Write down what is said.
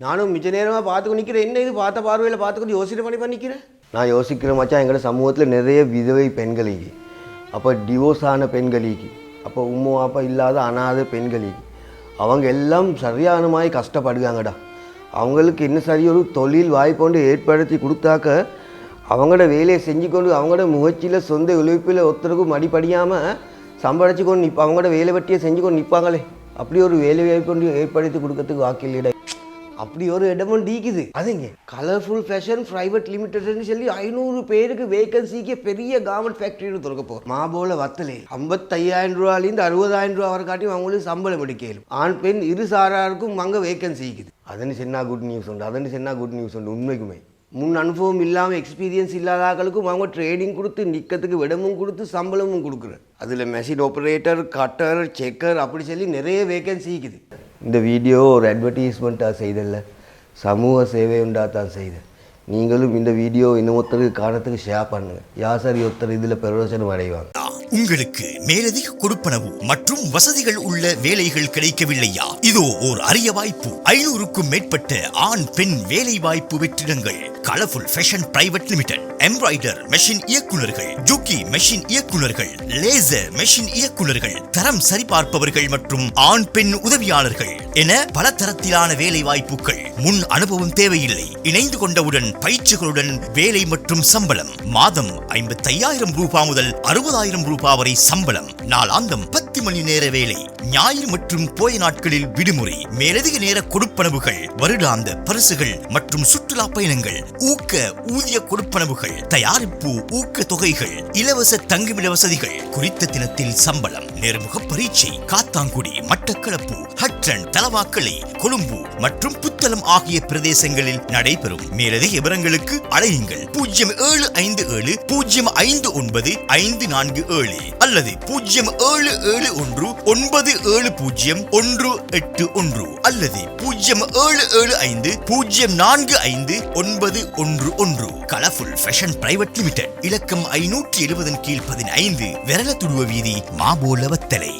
நானும் மிச்ச நேரமாக பார்த்துக்க நிற்கிறேன் என்ன இது? பார்த்த பார்வையில் பார்த்துக்கொண்டு யோசனை பண்ணி பண்ணி நிற்கிறேன் நான் யோசிக்கிற மச்சான் எங்களோட சமூகத்தில் நிறைய விதவை பெண்களுக்கு அப்போ டிவோர்ஸ் ஆன பெண்களுக்கு அப்போ உம்மா அப்பா இல்லாத அனாதை பெண்களுக்கு அவங்க எல்லாம் சரியான மாதிரி கஷ்டப்படுவாங்கடா அவங்களுக்கு என்ன சரி? ஒரு தொழில் வாய்ப்பு ஏற்படுத்தி கொடுத்தாக்க அவங்களோட வேலையை செஞ்சு கொண்டு அவங்களோட முயற்சியில் சொந்த உழைப்பில் ஒருத்தருக்கும் மடிப்படியாமல் சம்பாதிச்சு கொண்டு நிற்ப அவங்களோட வேலை வெட்டியை செஞ்சு கொண்டு நிற்பாங்களே. அப்படி ஒரு வேலை வாய்ப்பு ஏற்படுத்தி கொடுக்கறதுக்கு வாக்கில்லைடா அப்படி ஒரு இடமும் டீக்குது. அதுங்க கலர்ஃபுல் ஃபேஷன் ப்ரைவேட் லிமிடெட்னு சொல்லி ஐநூறு பேருக்கு வேகன்சிக்கு பெரிய கார்மெண்ட் ஃபேக்ட்ரின்னு திறக்க போகிறோம் மாபோல வத்தலே. ஐம்பத்தையாயிரம் ரூபாலேருந்து அறுபதாயிரம் ரூபா வரை காட்டியும் அவங்களுக்கு சம்பளம் எடுக்கலும். ஆண் பெண் இரு சாராருக்கும் அங்கே வேகன்சி இருக்குது. அதன்னு சின்ன குட் நியூஸ் உண்டு அதன்னு சின்ன குட் நியூஸ் உண்டு உண்மைக்குமே. முன் அனுபவம் இல்லாமல் எக்ஸ்பீரியன்ஸ் இல்லாதவங்களுக்கும் அவங்க ட்ரைனிங் கொடுத்து நிற்கிறதுக்கு விடமும் கொடுத்து சம்பளமும் கொடுக்குறேன் அதில் மெஷின் ஆப்ரேட்டர் கட்டர் செக்கர் அப்படி சொல்லி நிறைய வேகன்சி இருக்குது. இந்த வீடியோ ஒரு அட்வர்டைஸ்மெண்ட்டாக செய்தல்ல. சமூக சேவை உண்டாக தான் செய்தேன் நீங்களும் இந்த வீடியோ இன்னும் ஒருத்தருக்கு காரணத்துக்கு ஷேர் பண்ணுங்கள் யார் சார் ஒருத்தர் இதில் பிரயோஜனம் அடைவாங்க? உங்களுக்கு மேலதிக கொடுப்பனவு மற்றும் வசதிகள் உள்ள வேலைகள் கிடைக்கவில்லையா? இதோ ஓர் அரிய வாய்ப்பு. ஐநூறுக்கும் மேற்பட்ட ஆண் பெண் வேலை வாய்ப்பு வெற்றிடங்கள். Colourful fashion private limited embroider machine இயக்குனர்கள் ஜூக்கி மெஷின் இயக்குநர்கள் லேசர் மெஷின் இயக்குநர்கள் தரம் சரிபார்ப்பவர்கள் மற்றும் ஆண் பெண் உதவியாளர்கள் என பல தரத்திலான வேலை வாய்ப்புகள் முன் அனுபவம் தேவையில்லை. இணைந்து கொண்டவுடன் பயிற்சிகளுடன் வேலை மற்றும் சம்பளம். மாதம் ஐம்பத்தையாயிரம் ரூபாய் முதல் அறுபதாயிரம் ரூபாய் வரை சம்பளம். நாளாந்தம் பத்து மணி நேர வேலை ஞாயிறு மற்றும் போய நாட்களில் விடுமுறை. மேலதிக நேர கொடுப்பனவுகள் வருடாந்த பரிசுகள் மற்றும் சுற்றுலா பயணங்கள் ஊக்க ஊதிய கொடுப்பனவுகள் தயாரிப்பு ஊக்க தொகைகள் இலவச தங்குமிட வசதிகள் குறித்த தினத்தில் சம்பளம். நேர்முக பரீட்சை காத்தாங்குடி மட்டக்களப்பு ஹட்டன் தலவாக்கலை கொழும்பு மற்றும் புத்தளம் ஆகிய பிரதேசங்களில் நடைபெறும். மேலதிக விவரங்களுக்கு அழையுங்கள். பூஜ்ஜியம் ஏழு ஐந்து ஏழு பூஜ்ஜியம் ஐந்து ஒன்பது ஐந்து நான்கு ஏழு அல்லது பூஜ்ஜியம் ஏழு ஏழு ஒன்று ஒன்பது ஏழு பூஜ்ஜியம் ஒன்று எட்டு ஒன்று அல்லது பூஜ்ஜியம் ஏழு ஏழு ஐந்து பூஜ்ஜியம் நான்கு ஐந்து ஒன்பது ஒன்று ஒன்று. Colourful fashion private limited. இலக்கம் ஐநூற்றி எழுபதன் கீழ் பதினைந்து. விரல துடுவ வீதி மாபோல மாபோலவத்தலை